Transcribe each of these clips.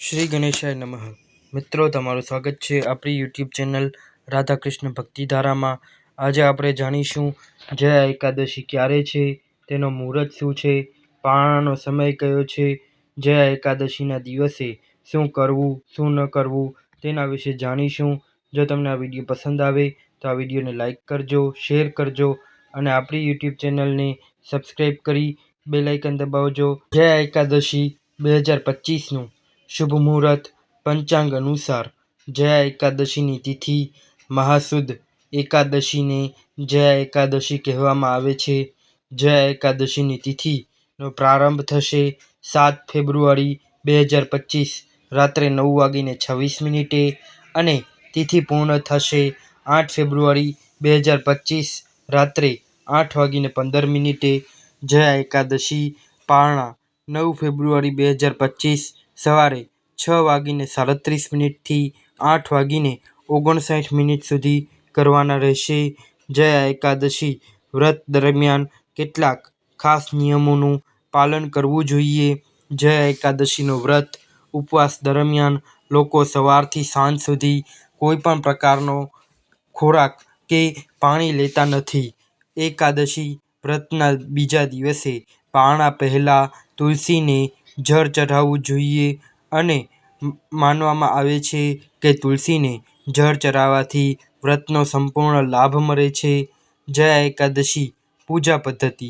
શ્રી ગણેશાય નમઃ. મિત્રો, તમારું સ્વાગત છે આપણી યુટ્યુબ ચેનલ રાધાકૃષ્ણ ભક્તિધારામાં. આજે આપણે જાણીશું, જયા એકાદશી ક્યારે છે, તેનો મુહૂર્ત શું છે પાણાનો સમય કયો છે, જયા એકાદશીના દિવસે શું કરવું, શું ન કરવું, તેના વિશે જાણીશું. જો તમને આ વીડિયો પસંદ આવે, તો આ વિડીયોને લાઇક કરજો, શેર કરજો, અને આપણી યુટ્યુબ ચેનલને સબસ્ક્રાઈબ કરી બેલાઇકન દબાવજો. જયા એકાદશી બે હજાર પચીસનું. શુભ મુહૂર્ત પંચાંગ અનુસાર જયા એકાદશીની તિથિ મહાસુદ એકાદશીને જયા એકાદશી કહેવામાં આવે છે. જયા એકાદશીની તિથિનો પ્રારંભ થશે સાત ફેબ્રુઆરી બે હજાર પચીસ રાત્રે નવ વાગીને છવ્વીસ મિનિટે અને તિથિ પૂર્ણ થશે આઠ ફેબ્રુઆરી બે હજાર પચીસ રાત્રે આઠ વાગીને પંદર મિનિટે. જયા એકાદશી પારણા નવ ફેબ્રુઆરી બે હજાર પચીસ સવારે છ વાગીને સાડત્રીસ મિનિટથી આઠ વાગીને ઓગણસાઠ મિનિટ સુધી કરવાના રહેશે. જયા એકાદશી. વ્રત દરમિયાન કેટલાક ખાસ નિયમોનું પાલન કરવું જોઈએ. જયા એકાદશીનો વ્રત ઉપવાસ દરમિયાન લોકો સવારથી સાંજ સુધી કોઈપણ પ્રકારનો ખોરાક કે પાણી લેતા નથી. એકાદશી વ્રતના બીજા દિવસે પારણા પહેલાં તુલસીને જળ ચઢાવવું જોઈએ અને માનવામાં આવે છે કે તુલસીને જળ ચઢાવવાથી વ્રતનો સંપૂર્ણ લાભ મળે છે. જયા એકાદશી પૂજા પદ્ધતિ.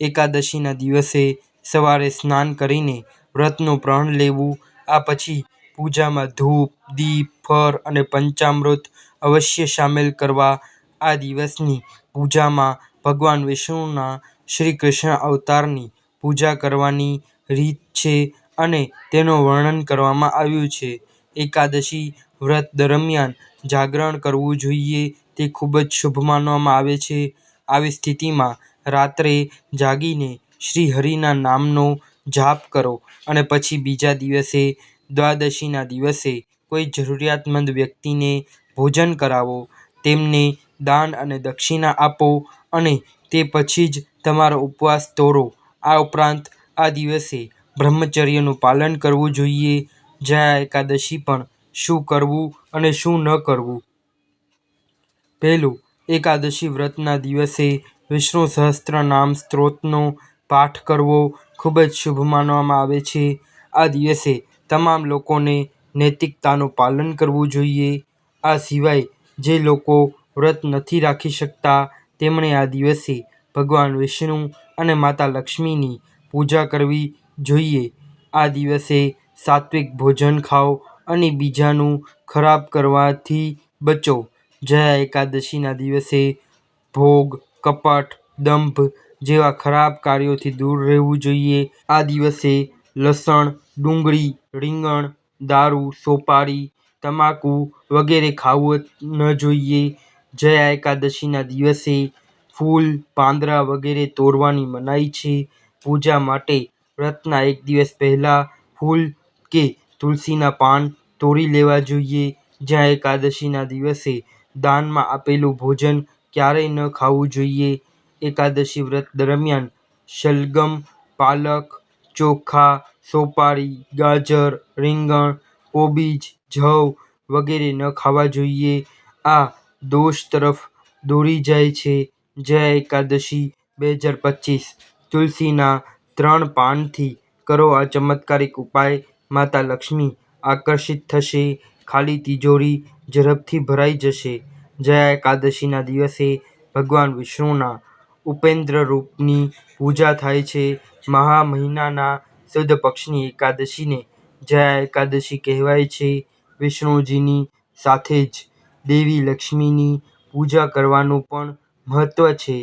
એકાદશીના દિવસે સવારે સ્નાન કરીને વ્રતનું પ્રણ લેવું, આ પછી પૂજામાં ધૂપ, દીપ, ફળ અને પંચામૃત અવશ્ય સામેલ કરવા, આ દિવસની પૂજામાં ભગવાન વિષ્ણુના શ્રી કૃષ્ણ અવતારની પૂજા કરવાની રીત છે અને તેનું વર્ણન કરવામાં આવ્યું છે. એકાદશી વ્રત દરમિયાન જાગરણ કરવું જોઈએ તે ખૂબ જ શુભ માનવામાં આવે છે. આવી સ્થિતિમાં રાત્રે જાગીને શ્રી હરિના નામનો જાપ કરો અને પછી બીજા દિવસે, દ્વાદશીના દિવસે કોઈ જરૂરિયાતમંદ વ્યક્તિને ભોજન કરાવો. તેમને દાન અને દક્ષિણા આપો અને તે પછી જ તમારો ઉપવાસ તોડો. આ ઉપરાંત આ દિવસે બ્રહ્મચર્યનું પાલન કરવું જોઈએ. જયા એકાદશી પણ શું કરવું અને શું ન કરવું? પહેલું, એકાદશી વ્રતના દિવસે વિષ્ણુ સહસ્ત્રનામ સ્ત્રોતનો પાઠ કરવો ખૂબ જ શુભ માનવામાં આવે છે. આ દિવસે તમામ લોકોને નૈતિકતાનું પાલન કરવું જોઈએ. આ સિવાય જે લોકો વ્રત નથી રાખી શકતા, તેમણે આ દિવસે ભગવાન વિષ્ણુ અને માતા લક્ષ્મીની પૂજા કરવી જોઈએ. આ દિવસે સાત્વિક ભોજન ખાઓ અને બીજાનું ખરાબ કરવાથી બચો. જયા એકાદશીના દિવસે ભોગ, કપટ, દંભ જેવા ખરાબ કાર્યોથી દૂર રહેવું જોઈએ. આ દિવસે લસણ, ડુંગળી, રીંગણ, દારૂ, સોપારી, તમાકુ વગેરે ખાવું ન જોઈએ. જયા એકાદશીના દિવસે ફૂલ પાંદડા વગેરે તોડવાની મનાઈ છે. પૂજા માટે વ્રતના એક દિવસ પહેલાં ફૂલ કે તુલસીના પાન તોડી લેવા જોઈએ. જ્યાં એકાદશીના દિવસે દાનમાં આપેલું ભોજન ક્યારેય ન ખાવું જોઈએ. એકાદશી વ્રત દરમિયાન શલગમ, પાલક, ચોખા, સોપારી, ગાજર, રીંગણ, કોબીજ, જવ વગેરે ન ખાવા જોઈએ. આ દોષ તરફ દોરી જાય છે. જયા એકાદશી, બે હજાર પચીસ. તુલસીના ત્રણ પાનથી કરો આ ચમત્કારિક ઉપાય. માતા લક્ષ્મી, આકર્ષિત થશે, ખાલી તિજોરી ઝડપથી ભરાઈ જશે. જયા એકાદશીના દિવસે ભગવાન વિષ્ણુના ઉપેન્દ્ર રૂપની પૂજા થાય છે. મહા મહિનાના શુદ્ધ પક્ષની એકાદશીને જયા એકાદશી કહેવાય છે. વિષ્ણુજીની સાથે જ દેવી લક્ષ્મીની પૂજા કરવાનું પણ મહત્ત્વ છે.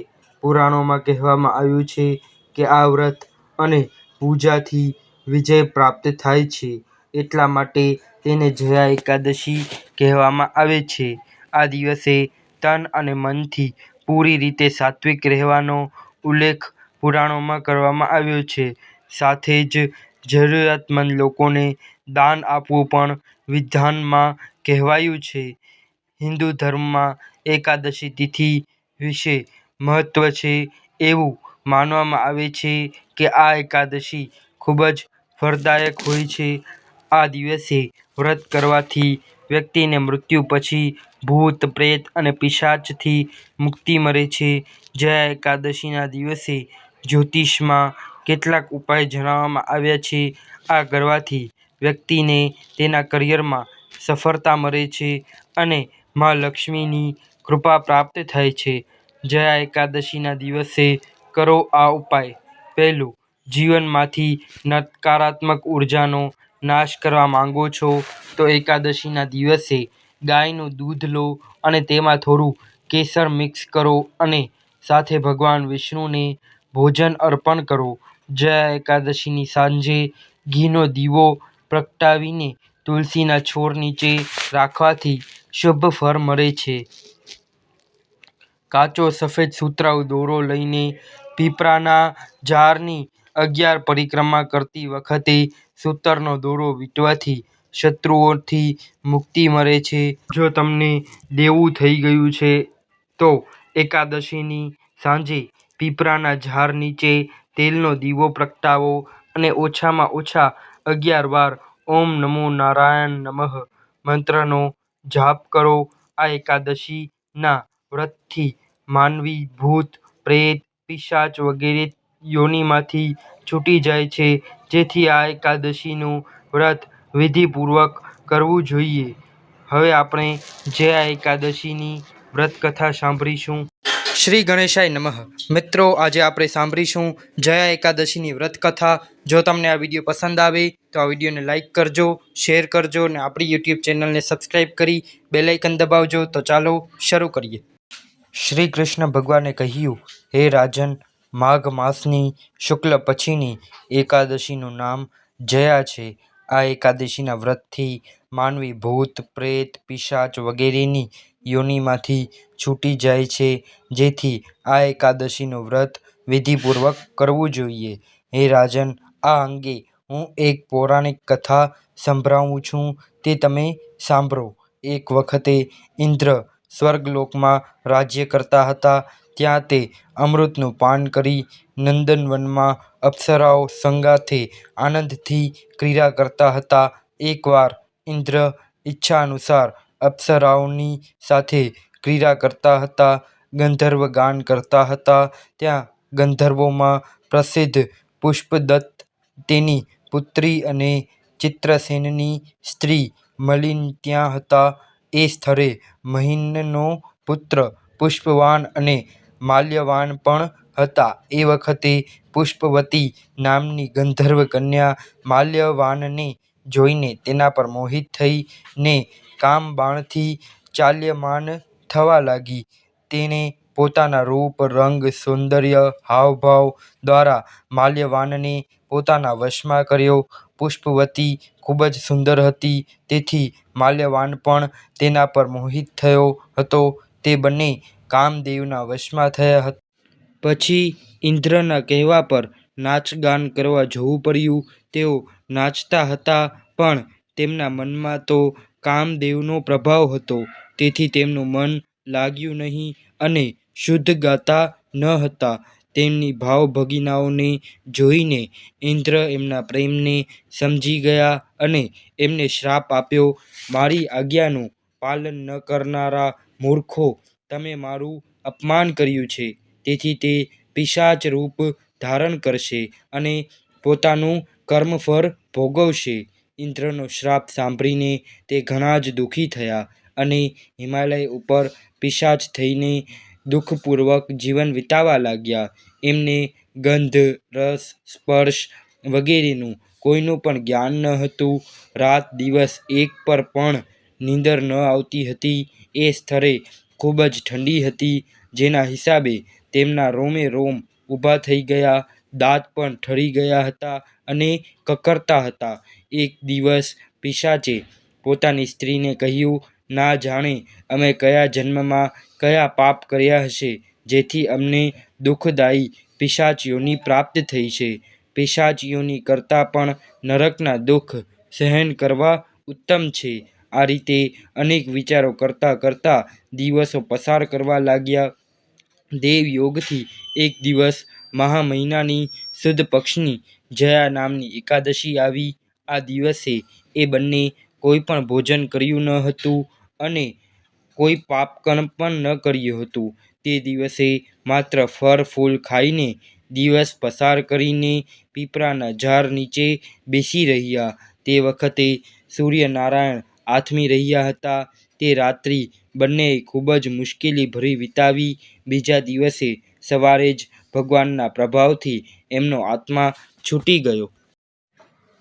પુરાણોમાં કહેવામાં આવ્યું છે કે આ વ્રત અને પૂજાથી વિજય પ્રાપ્ત થાય છે એટલા માટે તેને જયા એકાદશી કહેવામાં આવે છે. આ દિવસે તન અને મનથી પૂરી રીતે સાત્વિક રહેવાનો ઉલ્લેખ પુરાણોમાં કરવામાં આવ્યો છે. સાથે જ જરૂરિયાતમંદ લોકોને દાન આપવું પણ વિધાનમાં કહેવાયું છે. હિન્દુ ધર્મમાં એકાદશી તિથિ વિશે મહત્ત્વ છે એવું માનવામાં આવે છે કે આ એકાદશી ખૂબ જ ફળદાયક હોય છે. આ દિવસે વ્રત કરવાથી વ્યક્તિને મૃત્યુ પછી ભૂત, પ્રેત અને પિશાચથી મુક્તિ મળે છે. જયા એકાદશીના દિવસે જ્યોતિષમાં કેટલાક ઉપાય જણાવવામાં આવ્યા છે. આ કરવાથી વ્યક્તિને તેના કરિયરમાં સફળતા મળે છે અને મા લક્ષ્મીની કૃપા પ્રાપ્ત થાય છે. જયા એકાદશીના દિવસે કરો આ ઉપાય. પહેલું, જીવનમાંથી નકારાત્મક ઉર્જાનો નાશ કરવા માંગો છો તો એકાદશીના દિવસે ગાયનું દૂધ લો અને તેમાં થોડું કેસર મિક્સ કરો અને સાથે ભગવાન વિષ્ણુને ભોજન અર્પણ કરો. જયા એકાદશીની સાંજે ઘીનો દીવો પ્રગટાવીને તુલસીના છોડ નીચે રાખવાથી શુભ ફળ મળે છે. કાચો સફેદ સુતરાઉ દોરો લઈને પીપળાના ઝાડની અગિયાર પરિક્રમા કરતી વખતે સૂતરનો દોરો વીંટવાથી શત્રુઓથી મુક્તિ મળે છે. જો તમને દેવું થઈ ગયું છે, તો એકાદશીની સાંજે પીપળાના ઝાડ નીચે તેલનો દીવો પ્રગટાવો અને ઓછામાં ઓછા અગિયાર વાર ઓમ નમો નારાયણ નમઃ મંત્રનો જાપ કરો. આ એકાદશીના વ્રતથી માનવી ભૂત પ્રેત પિશાચ વગેરે યોનિમાંથી છૂટી જાય છે. જેથી આ એકાદશીનું વ્રત વિધિપૂર્વક કરવું જોઈએ. હવે આપણે જયા એકાદશીની વ્રતકથા સાંભળીશું. શ્રી ગણેશાય નમઃ. મિત્રો, આજે આપણે સાંભળીશું જયા એકાદશીની વ્રતકથા. જો તમને આ વીડિયો પસંદ આવે, તો આ વિડીયોને લાઇક કરજો, શેર કરજો અને આપણી યુટ્યુબ ચેનલને સબસ્ક્રાઈબ કરી બેલાઇકન દબાવજો. તો ચાલો શરૂ કરીએ. શ્રી કૃષ્ણ ભગવાને કહ્યું, હે રાજન, માઘ માસની શુક્લ પછીની એકાદશીનું નામ જયા છે. આ એકાદશીના વ્રતથી માનવી ભૂત, પ્રેત, પિશાચ વગેરેની યોનિમાંથી છૂટી જાય છે. જેથી આ એકાદશીનું વ્રત વિધિપૂર્વક કરવું જોઈએ. હે રાજન, આ અંગે હું એક પૌરાણિક કથા સંભળાવું છું. તે તમે સાંભળો. એક વખતે ઇન્દ્ર સ્વર્ગલોકમાં રાજ્ય કરતા હતા. ત્યાં તે અમૃતનું પાન કરી નંદનવનમાં અપ્સરાઓ સંગાથે આનંદથી ક્રીડા કરતા હતા. એકવાર ઇન્દ્ર ઈચ્છા અનુસાર અપ્સરાઓની સાથે ક્રીડા કરતા હતા, ગંધર્વ ગાન કરતા હતા. ત્યાં ગંધર્વોમાં પ્રસિદ્ધ પુષ્પદત્ત, તેની પુત્રી અને ચિત્રસેનની સ્ત્રી મલિન ત્યાં હતા. એ સ્થળે મહિનનો પુત્ર, પુષ્પવાન અને માલ્યવાન પણ હતા. એ વખતે પુષ્પવતી નામની ગંધર્વ કન્યા માલ્યવાનને જોઈને તેના પર મોહિત થઈને કામબાણથી ચાલ્યમાન થવા લાગી. તેણે પોતાના રૂપ, રંગ, સૌંદર્ય, હાવભાવ દ્વારા માલ્યવાનને પોતાના વશમાં કર્યો. પુષ્પવતી ખૂબ જ સુંદર હતી, તેથી માલ્યવાન પણ તેના પર મોહિત થયો હતો. તે બંને કામદેવના વશમાં થયા હતા. પછી ઇન્દ્રના કહેવા પર નાચગાન કરવા જવું પડ્યું. તેઓ નાચતા હતા, પણ તેમના મનમાં તો કામદેવનો પ્રભાવ હતો. તેથી તેમનું મન લાગ્યું નહીં અને શુદ્ધ ગાતા ન હતા. તેમની ભાવભગીનાઓને જોઈને ઇન્દ્ર એમના પ્રેમને સમજી ગયા અને એમને શ્રાપ આપ્યો, મારી આજ્ઞાનું પાલન ન કરનારા મૂર્ખો, તમે મારું અપમાન કર્યું છે. તેથી તે પિશાચ રૂપ ધારણ કરશે અને પોતાનું કર્મફળ ભોગવશે. ઇન્દ્રનો શ્રાપ સાંભળીને તે ઘણા જ દુઃખી થયા અને હિમાલય ઉપર પિશાચ થઈને દુઃખપૂર્વક જીવન વિતાવવા લાગ્યા. એમને ગંધ, રસ, સ્પર્શ વગેરેનું કોઈનું પણ જ્ઞાન ન હતું. રાત, દિવસ એક પર પણ નીંદર ન આવતી હતી. એ સ્થળે ખૂબ જ ઠંડી હતી. જેના હિસાબે તેમના રોમે રોમ ઊભા થઈ ગયા, દાંત પણ ઠરી ગયા હતા અને કકરતા હતા. એક દિવસ પિશાચે પોતાની સ્ત્રીને કહ્યું, ના જાણે, અમે કયા જન્મમાં કયા પાપ કર્યા હશે, જેથી અમને દુઃખદાયી પિશાચીઓની પ્રાપ્ત થઈ છે. પિશાચીઓની કરતાં પણ નરકના દુઃખ સહન કરવા ઉત્તમ છે. આ રીતે અનેક વિચારો કરતા કરતા દિવસો પસાર કરવા લાગ્યા. દેવયોગથી એક દિવસ મહા મહિનાની સુદ પક્ષની જયા નામની એકાદશી આવી. આ દિવસે એ બંને કોઈ પણ ભોજન કર્યું ન હતું અને કોઈ પાપકર્મ પણ ન કર્યું હતું. તે દિવસે માત્ર ફળ, ફૂલ ખાઈને દિવસ પસાર કરીને પીપળાના ઝાડ નીચે બેસી રહ્યા. તે વખતે સૂર્યનારાયણ આથમી રહ્યા હતા. તે રાત્રિ બંનેએ ખૂબ જ મુશ્કેલી ભરી વિતાવી. બીજા દિવસે સવારે જ ભગવાનના પ્રભાવથી એમનો આત્મા છૂટી ગયો.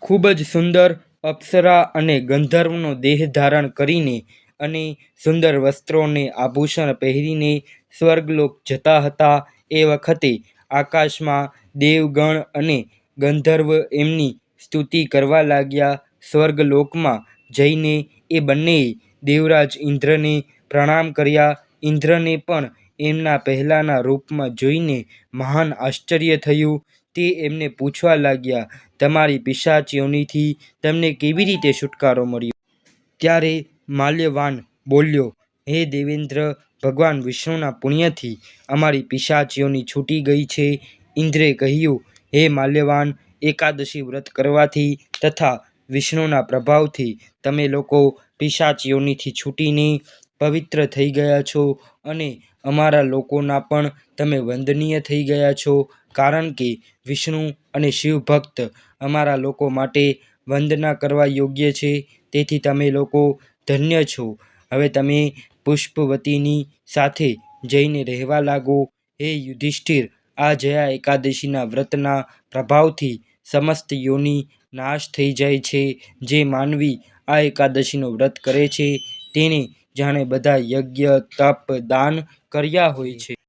ખૂબ જ સુંદર અપ્સરા અને ગંધર્વનો દેહ ધારણ કરીને અને સુંદર વસ્ત્રોને આભૂષણ પહેરીને સ્વર્ગલોક જતા હતા એ વખતે આકાશમાં દેવગણ અને ગંધર્વ એમની સ્તુતિ કરવા લાગ્યા સ્વર્ગલોકમાં જઈને એ બંનેએ દેવરાજ ઇન્દ્રને પ્રણામ કર્યા ઇન્દ્રને પણ એમના પહેલાંના રૂપમાં જોઈને મહાન આશ્ચર્ય થયું તે એમને પૂછવા લાગ્યા, તમારી પિશાચીઓનીથી તમને કેવી રીતે છુટકારો મળ્યો? ત્યારે માલ્યવાન બોલ્યો, હે દેવેન્દ્ર, ભગવાન વિષ્ણુના પુણ્યથી અમારી પિશાચીઓની છૂટી ગઈ છે. ઇન્દ્રે કહ્યું, હે માલ્યવાન, એકાદશી વ્રત કરવાથી તથા વિષ્ણુના પ્રભાવથી તમે લોકો પિશાચીઓનીથી છૂટીને પવિત્ર થઈ ગયા છો અને અમારા લોકોના પણ તમે વંદનીય થઈ ગયા છો, કારણ કે વિષ્ણુ અને શિવભક્ત અમારા લોકો માટે વંદના કરવા યોગ્ય છે તેથી તમે લોકો ધન્ય છો હવે તમે પુષ્પવતીની સાથે જઈને રહેવા લાગો. હે યુધિષ્ઠિર, આ જયા એકાદશીના વ્રતના પ્રભાવથી સમસ્ત યોનિ નાશ થઈ જાય છે જે માનવી આ એકાદશીનું વ્રત કરે છે, તેને જાણે બધા યજ્ઞ, તપ, દાન કર્યા હોય છે.